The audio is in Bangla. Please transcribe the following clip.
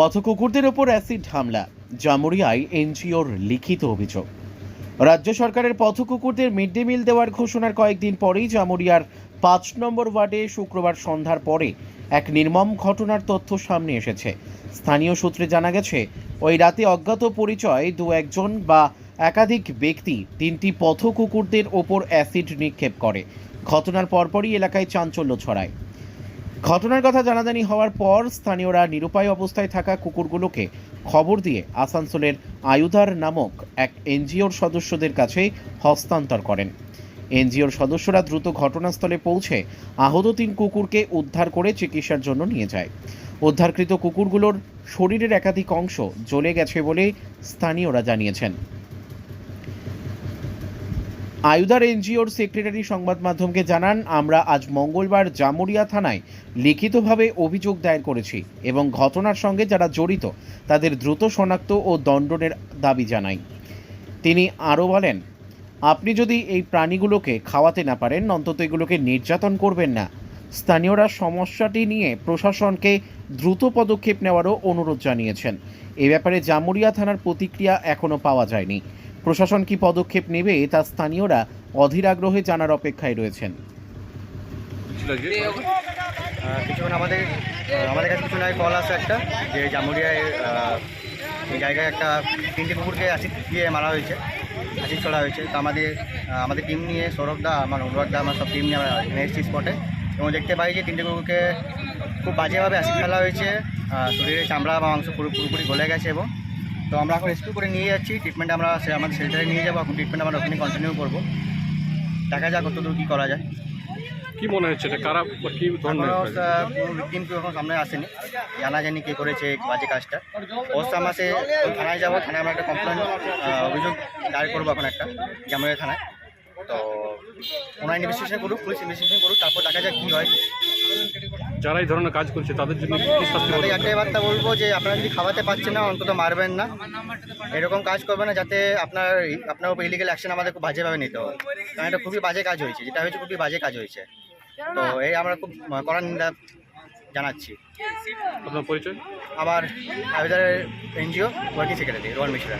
পথ কুকুরদের ওপর অ্যাসিড হামলা, জামুরিয়ায় এনজিওর লিখিত অভিযোগ। রাজ্য সরকারের পথ কুকুরদের মিড ডে মিল দেওয়ার ঘোষণার কয়েকদিন পরেই জামুরিয়ার পাঁচ নম্বর ওয়ার্ডে শুক্রবার সন্ধ্যার পরে এক নির্মম ঘটনার তথ্য সামনে এসেছে। স্থানীয় সূত্রে জানা গেছে, ওই রাতে অজ্ঞাত পরিচয় দু একজন বা একাধিক ব্যক্তি তিনটি পথ কুকুরদের ওপর অ্যাসিড নিক্ষেপ করে। ঘটনার পরপরই এলাকায় চাঞ্চল্য ছড়ায়। ঘটনার কথা জানাজানি হওয়ার পর স্থানীয়রা নিরুপায় অবস্থায় থাকা কুকুরগুলোকে খবর দিয়ে আসানসোলের আয়ুধার নামক এক এনজিওর সদস্যদের কাছে হস্তান্তর করেন। এনজিওর সদস্যরা দ্রুত ঘটনাস্থলে পৌঁছে আহত তিন কুকুরকে উদ্ধার করে চিকিৎসার জন্য নিয়ে যায়। উদ্ধারকৃত কুকুরগুলোর শরীরের একাধিক অংশ জ্বলে গেছে বলে স্থানীয়রা জানিয়েছেন। আয়ুধার এনজিওর সেক্রেটারি সংবাদ মাধ্যমকে জানান, আমরা আজ মঙ্গলবার জামুরিয়া থানায় লিখিতভাবে অভিযোগ দায়ের করেছি এবং ঘটনার সঙ্গে যারা জড়িত, তাদের দ্রুত শনাক্ত ও দণ্ডনের দাবি জানাই। তিনি আরও বলেন, আপনি যদি এই প্রাণীগুলোকে খাওয়াতে না পারেন, অন্তত এগুলোকে নির্যাতন করবেন না। স্থানীয়রা সমস্যাটি নিয়ে প্রশাসনকে দ্রুত পদক্ষেপ নেওয়ারও অনুরোধ জানিয়েছেন। এ ব্যাপারে জামুরিয়া থানার প্রতিক্রিয়া এখনও পাওয়া যায়নি। প্রশাসন কি পদক্ষেপ নেবে তা স্থানীয়রা অধীর আগ্রহে জানার অপেক্ষায় রয়েছেন। কিছুক্ষণ আমাদের আমাদের কাছে কিছু নয় কল আসে একটা যে জামুরিয়ায় জায়গায় একটা তিনটে কুকুরকে দিয়ে মারা হয়েছে অ্যাসিড ছড়া হয়েছে। তো আমাদের আমাদের টিম নিয়ে সৌরভ দা আমার অনুরাগ দা আমার সব টিম নিয়ে আমরা এখানে এসেছি স্পটে এবং দেখতে পাই যে তিনটে কুকুরকে খুব বাজেভাবে অ্যাসিড ফেলা হয়েছে আহ, শরীরের চামড়া বা মাংস পুরো পুরোপুরি গলে গেছে এবং তো আমরা এখন রেস্কিউ করে নিয়ে যাচ্ছি। ট্রিটমেন্ট আমরা সে আমাদের সেন্টারে নিয়ে যাব। এখন ট্রিটমেন্ট আমরা ওখানে কন্টিনিউ করব। দেখা যাক কতদূর কী করা যায়। কি মনে হচ্ছে এটা? কারা কি এখনও কোনো ভিকটিম কেউ এখন সামনে আসেনি। জানা জানি কে করেছে বাজে কাজটা। অবশ্য আমরা সে থানায় যাব। থানায় আমরা একটা কমপ্লেন অভিযোগ দায়ের করব এখন একটা জামুরিয়া থানায়। তো ওনার ইনভেস্টিগেশন করুক পুলিশ ইনভেস্টিগেশন করুক তারপর দেখা যাক কী হয়। যারা এই ধরনের কাজ করছে তাদের জন্য তাদের একটাই বার্তা বলব যে আপনারা যদি খাওয়াতে পারছেন না অন্তত মারবেন না। এরকম কাজ করবেন না যাতে আপনার আপনার উপর ইলিগেল অ্যাকশন আমাদের খুব বাজেভাবে নিতে হবে কারণ এটা খুবই বাজে কাজ হয়েছে যেটা হয়েছে খুবই বাজে কাজ হয়েছে। তো এই আমরা খুব কড়া নিন্দা জানাচ্ছি। আপনার পরিচয়? আমার আবেদারের NGO working secretary Rohan Mishra.